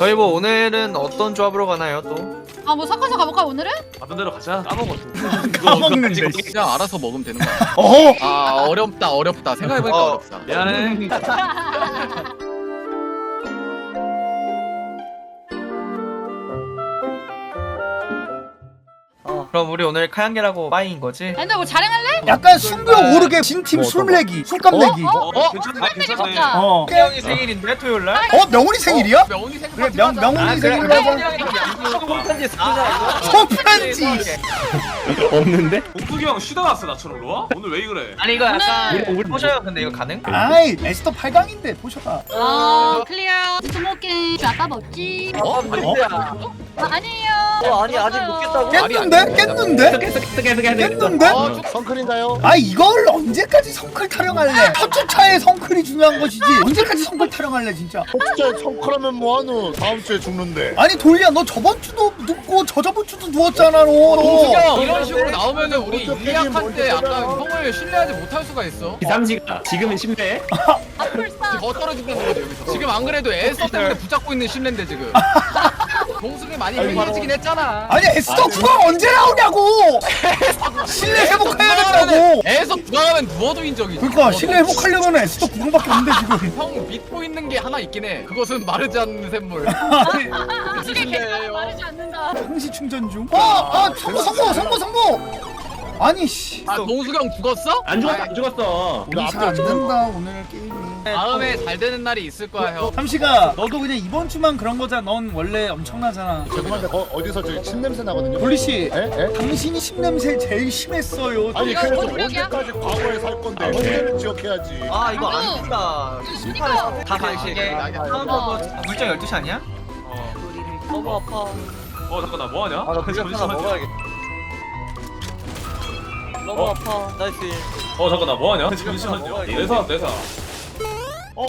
저희 뭐 오늘은 어떤 조합으로 가나요 또? 아 뭐 섞어서 가볼까 오늘은? 하던 대로 가자. 까먹었어. 까먹는데. 그냥 알아서 먹으면 되는 거야. 어허. 아 어렵다 어렵다 생각해보니까 어. 어. 렵다 미안해. 그럼 우리 오늘 카양계라고 빠인 거지? 근데 뭐 자랑할래? 약간 승부 오르게 진팀 술내기, 술값 내기. 어? 어, 괜찮네, 술 내기 괜찮네. 좋다. 어. 태영이 생일인데 토요일 날? 어 명훈이 생일이야? 명훈이 생각 그래 명 명훈이 생일로 해서 소편지. 없는데? 옥두기 형 쉬다 왔어 나처럼 로 오늘 왜 그래? 아니 이거 약간 우리 보셔요 근데 이거 가능? 아이 에스더 8강인데 보셔봐. 어 클리어 스모킹 아빠 먹지 어? 아, 아니에요 어, 아니 아직 못 깼다고? 깼는데? 깼는데? 계속 계속 계속 계속 깼는데? 어, 좀- 성클인가요? 아 이걸 언제까지 성클 타령할래? 첫 주차에 성클이 중요한 것이지 언제까지 성클 타령할래 진짜 진짜 성클하면 뭐하노? 다음 주에 죽는데. 아니 돌리야 너 저번 주도 눕고 저저번 주도 누웠잖아 너 동수경 이런 식으로 나오면은 우리 어떻게 일리약한테 뭘 약간? 형을 신뢰하지 못할 수가 있어 기삼시가 지금은 심해 아플싸 더 떨어진다는 거지 여기서 지금 안 그래도 에스터 때문에 붙잡고 있는 신뢰인데 지금. 동수경이 많이 해이해지긴 했잖아. 아니 에스더 구강 언제 나오냐고! 신뢰 회복해야겠다고? 에스터 부강하면 누워도 인정이지. 그러니까 신뢰 회복하려면 에스더 구강밖에 없는데 지금. 형 믿고 있는 게 하나 있긴 해. 그것은 마르지 않는 샘물. 그게 괜찮아 마르지 않는다. 상시 충전 중. 어, 아, 성공, 성공, 성공, 성공. 아니 씨. 아 동수경 죽었어? 안 죽었어 아, 안 죽었어 우리 잘안 된다 오늘 게임이. 다음에 잘 되는 날이 있을 거야 형 삼시가 너도 그냥 이번 주만 그런 거잖아. 넌 원래 엄청나잖아. 죄송한데 거, 어디서 저기 침 냄새 나거든요. 돌리 씨, 에? 에? 당신이 신냄새 제일 심했어요. 아니 이거 그래서 뭔 소리야? 언제까지 과거에 살 건데 언제는 기억해야지. 아 이거 안안 된다 다 아, 다음 거 물정 12시 아니야? 어, 너무 아파. 어 잠깐 나 뭐 하냐? 아 나 그저 하나 먹어야겠다. 너무 어? 아파. 나이스. 어 잠깐 나 뭐 하냐? 잠시만요. 내사 내사. 어,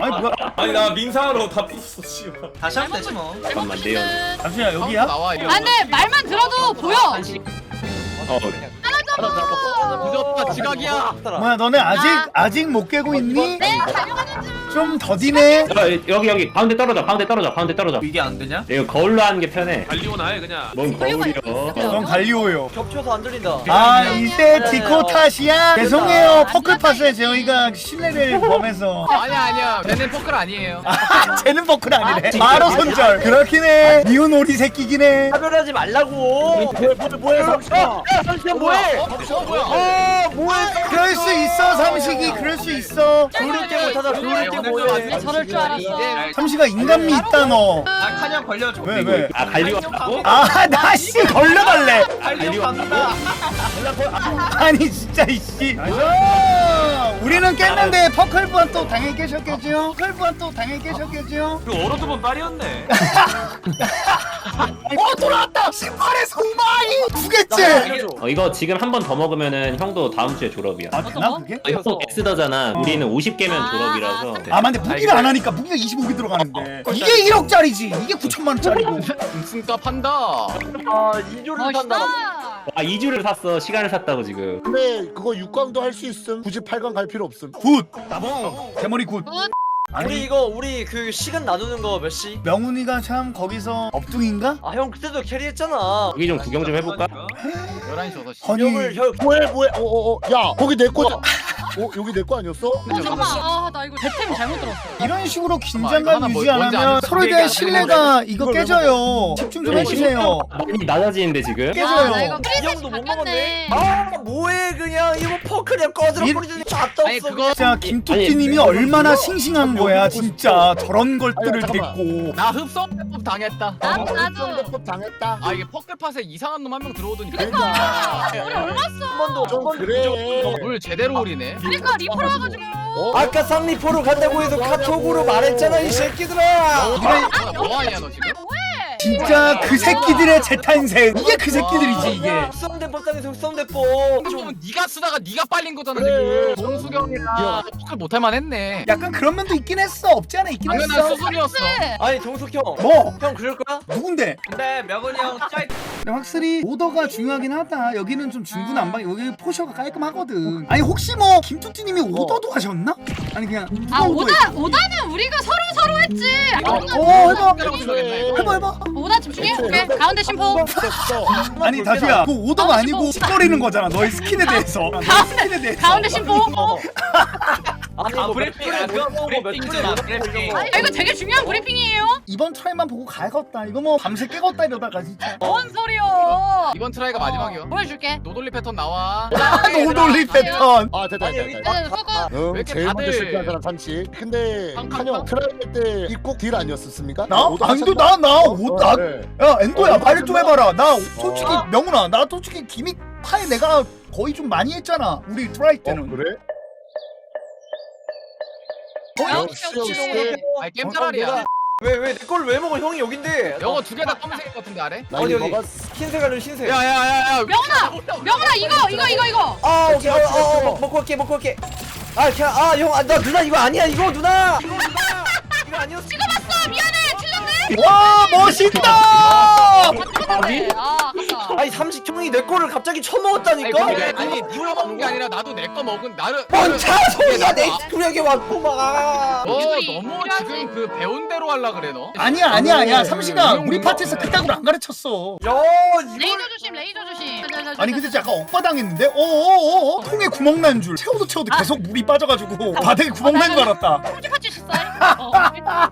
아니 뭐야? 아니 나 민상으로 다 부쉈어 씨발. 다시 하면 되지 뭐 잠깐만 내연 잠시만 형 여기야? 나와 이거 아 근데 말만 들어도 보여 어 늦었다 지각이야 뭐야 너네 아직 아직 못 깨고 있니? 네중 좀 더디네. 어, 여기 여기 가운데 떨어져 가운데 떨어져 가운데 떨어져 이게 안 되냐? 이거 거울로 하는 게 편해 달리오나 해 그냥. 뭔 거울이요 넌 갈리오요. 겹쳐서 안 들린다. 아 이제 디코 탓이야? 죄송해요 퍼클팟에 저희가 신뢰를 범해서 아니야 아니야 쟤는 포클 아니에요 아 쟤는 퍼클 아니래 바로 손절 그렇긴 해 니운 오리 새끼긴 해 차별하지 말라고. 뭐해 뭐해 뭐해 삼시야. 삼시야 뭐해? 어? 뭐야 어 뭐해? 그럴 수 있어 삼식이 그럴 수 있어 때 못하다 조릴 때 오늘도 뭐해? 완전 저럴 줄 알았어. 이제 삼식아 인간미 있다 너 아 카냥 걸려줘 왜, 왜? 아 갈리오 왔다고? 아, 나씨 걸려달래. 달려 간다 아니 진짜 이씨. 우리는 깼는데 퍼클부한 또 당연히 깨셨겠죠? 퍼클부한 또 당연히 깨셨겠죠? 그 얼어두번 빨이었네. 어 돌아왔다. 18에 성마이 두 개째. 어 이거 지금 한 번 더 먹으면은 형도 다음 주에 졸업이야 아 되나 그게? 어, 형 엑스더잖아 우리는 50개면 졸업이라서 아 근데 무기를 안 하니까 무기가 25개 들어가는데 이게 1억짜리지 이게 9천만 원짜리고 등승값 한다 아 이조를 멋있다 탄다. 아 2주를 샀어 시간을 샀다고 지금 근데 그거 6강도 할 수 있음. 굳이 8강 갈 필요 없음. 굿 나봉 대머리 굿 굿. 우리 아니 이거 우리 그 시간 나누는 거 몇 시? 명훈이가 참 거기서 업둥인가? 아 형 그때도 캐리했잖아. 여기 좀 구경 좀 해볼까? 11시 6시 아니 형을 형 뭐해 뭐해 어어어 야 거기 내 거잖아. 어 여기 내 거 아니었어? 어 잠깐만 아나 이거 대템 잘못 들었어 이런 식으로 긴장감 뭐- 유지 안 뭔지 하면 아는 서로에 대한 안 신뢰가 이거 깨져요 집중 좀 해주세요 많이 낮아지는데 지금? 깨져요. 아, 나 이거 이 프리셋이 형도 못 바뀌었네. 먹었네. 아 뭐해 그냥 이거 퍼크냥 꺼들어 이- 버리더니 잣도 아니 없어. 그거 진짜 김토끼님이 얼마나 싱싱한 거야 진짜 저런 아니, 잠깐만. 데리고 나 흡성대법 당했다 나- 나도 대법 당했다. 아 이게 퍼클팟에 이상한 놈 한 명 들어오더니 그러니까 우리 얼마 써한 번도 좀 그래. 물 제대로 오리네 그러니까 리플 와가지고. 어? 아까 쌍리포로 간다고 해서 카톡으로 말했잖아 이 새끼들아. 뭐하냐 너 지금? 진짜 그 새끼들의 재탄생. 이게 그 새끼들이지 이게. 흑성대법 당해서 흑성대법. 그러면 네가 쓰다가 네가 빨린 거잖아. 지금. 동수경이랑 포클 못할 만했네. 약간 그런 면도 있긴 했어. 없지 않아? 있긴 당연한 했어? 수순이었어. 아니 정숙 형. 뭐? 형 그럴 거야? 누군데? 근데 명은이 형 짜이 근데 확실히 오더가 중요하긴 하다 여기는 좀 중구난방 여기 포셔가 깔끔하거든 아니 혹시 뭐 김투티님이 오더도 하셨나? 아니 그냥 아 오다 오다는 우리가 서로 서로 했지. 오 해봐 라고 생각했네. 해봐 해봐 오다 집중해. 오케이 가운데 심포. 됐어 아니 다시야 그 오더가 아, 아니고. 찌꺼리는 거잖아 너의 스킨에 대해서 너의 스킨에 대해서 가운데 심포. 어? 아니 아 브리핑 몇아몇 브리핑이잖아 분에 브리핑 아 이거 되게 중요한 브리핑이에요. 이번 트라이만 보고 가야겠다 이거 뭐 밤새 깨겠다 이러다가 진짜 뭔 소리요? 이번 트라이가 마지막이요. 보여줄게. 노돌리 패턴 나와. 노돌리 패턴 아 됐다 아니, 됐다 여기 됐다 네. 왜 이렇게 제일 먼저 다들- 실패한 사람 삼치 근데 팡 팡 팡? 한영 트라이얼 때 입국 딜 아니었습니까? 나? 오더 아니도 하셨나? 나나 어, 옷 어, 나 네. 야 엔도야 어, 말 좀? 해봐라 나 솔직히 어. 명훈아 나 솔직히 기믹 파에 내가 거의 좀 많이 했잖아 우리 트라이 어 때는 그래? 역시 역시, 역시. 역시. 아니 게임 짜라리야. 왜왜 내 걸 왜 먹어 형이 여긴데 영어 두 개 다 검은색인 것 같은데 아래? 나 어디 이거 어디 먹었 흰색 아니면 흰색 야야야야. 명훈아 명훈아 이거 이거 이거 이거. 아 오케이 어어 먹고 갈게 먹고 갈게 아 그냥 아형나 누나 이거 아니야 이거 누나 이거 누나 이거 아니었어 찍어봤어 미안해 틀렸네. 와 멋있다 아 찍었는데. 아 아깝다. 아니 삼식 형이 내 거를 갑자기 아니 처먹었다니까 근데 아니 니가 먹은 게 아니라 나도 내 거 먹은 나를. 뭔 차소리야 내너 구역에 왔고 막 이들이 너무 필요하지. 지금 그 배운 대로 하려 그래 너. 아니야 아니야 아니야 음, 우리 음, 파티에서 음. 그따구로 안 가르쳤어 야 레이저 조심 레이저 조심. 아니 근데 약간 억바당했는데 어어어어 통에 구멍 난 줄 채워도 채워도 계속 물이 빠져가지고 바닥에 구멍 난 줄 알았다 솔직하지 실사해. 어.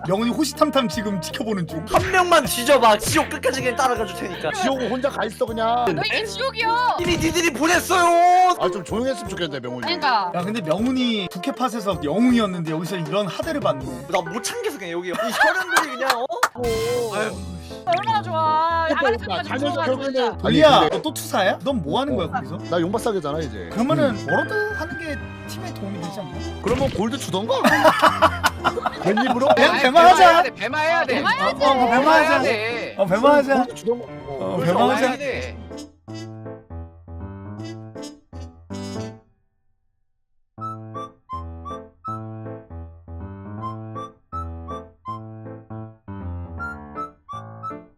영훈이 호시탐탐 지금 지켜보는 중 한 명만 뒤져봐 지옥 끝까지 그냥 따라가 줄 테니까 지옥 혼자 가 있어 그냥 너 이게 지옥이야. 이리 니들이 보냈어요 아 좀 조용했으면 좋겠는데 명훈이 그러니까. 야 근데 명훈이 부캐팟에서 영웅이었는데 여기서 이런 하대를 받네 나 못 참겠어 그냥 여기 이 혈연들이 그냥 어? 오. 아유. 얼마나 좋아. 아가리 나 턱까지 자면서 좋아가지고 결국에는 진짜. 알리야 근데 너또 투사야? 넌 뭐 하는 거야 거기서? 나 용바싸게잖아 이제 그러면은 워러드 하는 게 팀에 도움이 되지 않나? 그러면 골드 주던가 웬입으로? 그냥 아니, 배만하자. 배만해야 돼, 배만해야 돼. 어, 어 배만하자 돼. 어어 돼.